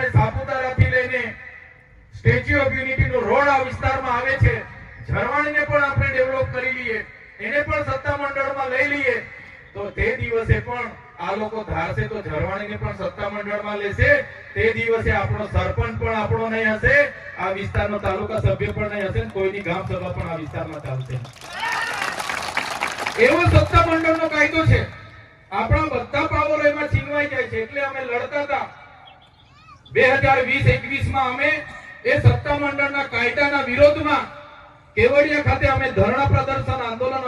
આપણે સાપુતારાથી લઈને સ્ટેચ્યુ ઓફ યુનિટી નો રોડ આ વિસ્તારમાં આવે છે. ઝરવાણીને પણ આપણે ડેવલપ કરી લઈએ, એને પણ સત્તા મંડળમાં લઈ લઈએ. તો તે દિવસે પણ આ લોકો ધારશે તો ઝરવાણીને પણ સત્તા મંડળમાં લેશે. તે દિવસે આપણો સરપંચ પણ આપણો નહીં હશે, આ વિસ્તારનો તાલુકા સભ્ય પણ નહીં હશે કોઈની ગામ સભા પણ આ વિસ્તારમાં ચાલશે એવો સત્તા મંડળનો કાયદો છે. આપણા બધા પાવરો એમાં છીનવાઈ જાય છે. એટલે અમે લડતા હતા. બે હજાર વીસ એકવીસમાં સત્તા વિરોધમાં કેવડિયા પ્રદર્શન આંદોલન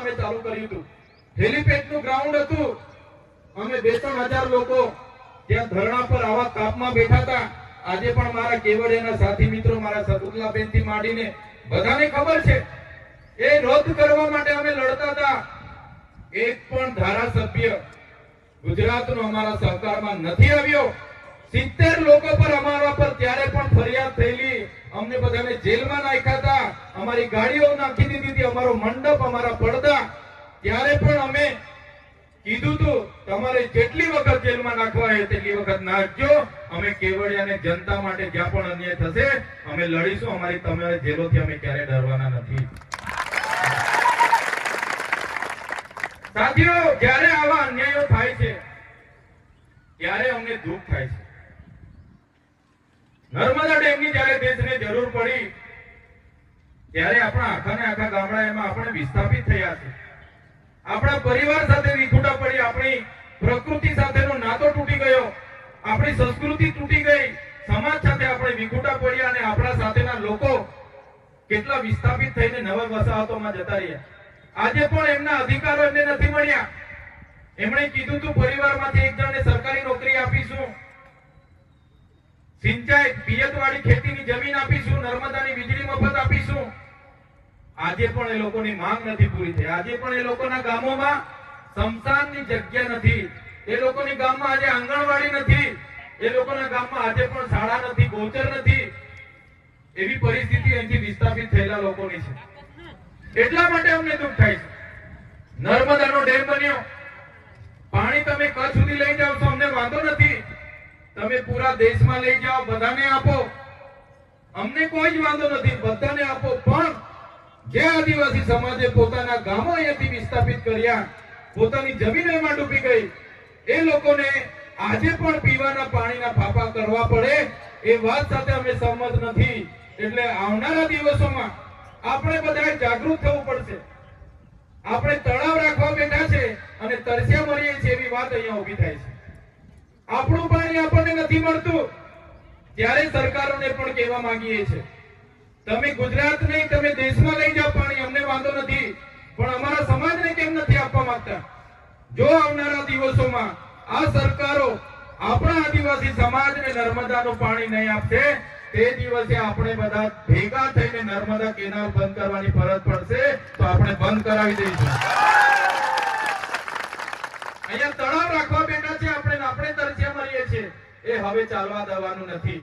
બે ત્રણ બેઠા હતા. આજે પણ મારા કેવડિયાના સાથી મિત્રો, મારા સતુલાબેનથી માંડીને બધાને ખબર છે. એ રદ કરવા માટે અમે લડતા હતા. એક પણ ધારાસભ્ય ગુજરાતનો અમારા સહકારમાં નથી આવ્યો. સિત્તેર લોકો પર અમારા પર ત્યારે પણ ફરિયાદ થયેલી. અમને બધાને જેલમાં નાખ્યા હતા. અમારી ગાડીઓ નાખી દીધી હતી. અમારો મંડપ, અમારા પડદા. ત્યારે પણ અમે કીધું તું તમારે જેટલી વખત જેલમાં નાખવા હોય તેટલી વખત નાખજો. અમે કેવડિયાને જનતા માટે જ્યાં પણ અન્યાય થશે, અમે લડીશું. અમારી તમે જેલોથી અમે ક્યારે ડરવાના નથી. સાથીઓ, જ્યારે આવા અન્યાયો થાય છે, ત્યારે અમને દુઃખ થાય છે. નર્મદા ડેમની જ્યારે દેશને જરૂર પડી, ત્યારે આપણા આખા ને આખા ગામડા એમાં આપણે વિસ્થાપિત થયા છે. આપણા પરિવાર સાથે વિખૂટા પડી, આપણી પ્રકૃતિ સાથેનો નાતો તૂટી ગયો, આપણી સંસ્કૃતિ તૂટી ગઈ, સમાજ સાથે આપણે વિખૂટા પડ્યા અને આપણા સાથેના લોકો કેટલા વિસ્થાપિત થઈને નવા વસાહતોમાં જતા રહ્યા. આજે પણ એમના અધિકારો એમને નથી મળ્યા. એમણે કીધું તું પરિવારમાંથી એક જણને સરકારી નોકરી આપીશું. સિંચાઈ પિયત વાળી ખેતીની જમીન આપીશું, નર્મદાની વીજળી મફત આપીશું. આજે પણ એ લોકોની માંગ નથી પૂરી થઈ. આજે પણ એ લોકોના ગામોમાં સ્મશાનની જગ્યા નથી. એ લોકોની ગામમાં આજે આંગણવાડી નથી. એ લોકોના ગામમાં આજે પણ શાળા નથી, ગોચર નથી. એવી પરિસ્થિતિ અહીંથી વિસ્થાપિત થયેલા લોકોની છે. એટલા માટે અમને દુઃખ થાય છે. નર્મદાનો ડેમ બન્યો. પાણી તમે કચ્છ સુધી લઈ જાઓ. તમે પૂરા દેશમાં લઈ જાઓ, બધાને આપો. અમને કોઈ જ વાંધો નથી, બધાને આપો. પણ જે આદિવાસી સમાજે પોતાના ગામો અહીંયાથી વિસ્થાપિત કર્યા, પોતાની જમીન એમાં ડૂબી ગઈ, એ લોકોને આજે પણ પીવાના પાણીના ફાફા કરવા પડે, એ વાત સાથે અમે સહમત નથી. એટલે આવનારા દિવસોમાં આપણે બધાએ જાગૃત થવું પડશે. આપણે તળાવ રાખવા બેઠા છે અને તરસ્યા મરીએ છીએ એવી વાત અહીંયા ઊભી થાય છે. આપણું મળતું. ત્યારે સરકારોને પણ કહેવા માંગીએ છીએ, તમે ગુજરાત નહીં, તમે દેશમાં લઈ જાઓ પાણી, અમને વાંધો નથી. પણ અમારા સમાજને કેમ નથી આપવા માંગતા? જો આવનારા દિવસોમાં આ સરકારો આપણા આદિવાસી સમાજને નર્મદાનું પાણી નહીં આપશે, તે દિવસે આપણે બધા ભેગા થઈને નર્મદા કેનાલ બંધ કરવાની ફરજ પડશે, તો આપણે બંધ કરાવી દઈશું. અહીંયા તળાવ એ હવે ચાલવા દેવાનું નથી.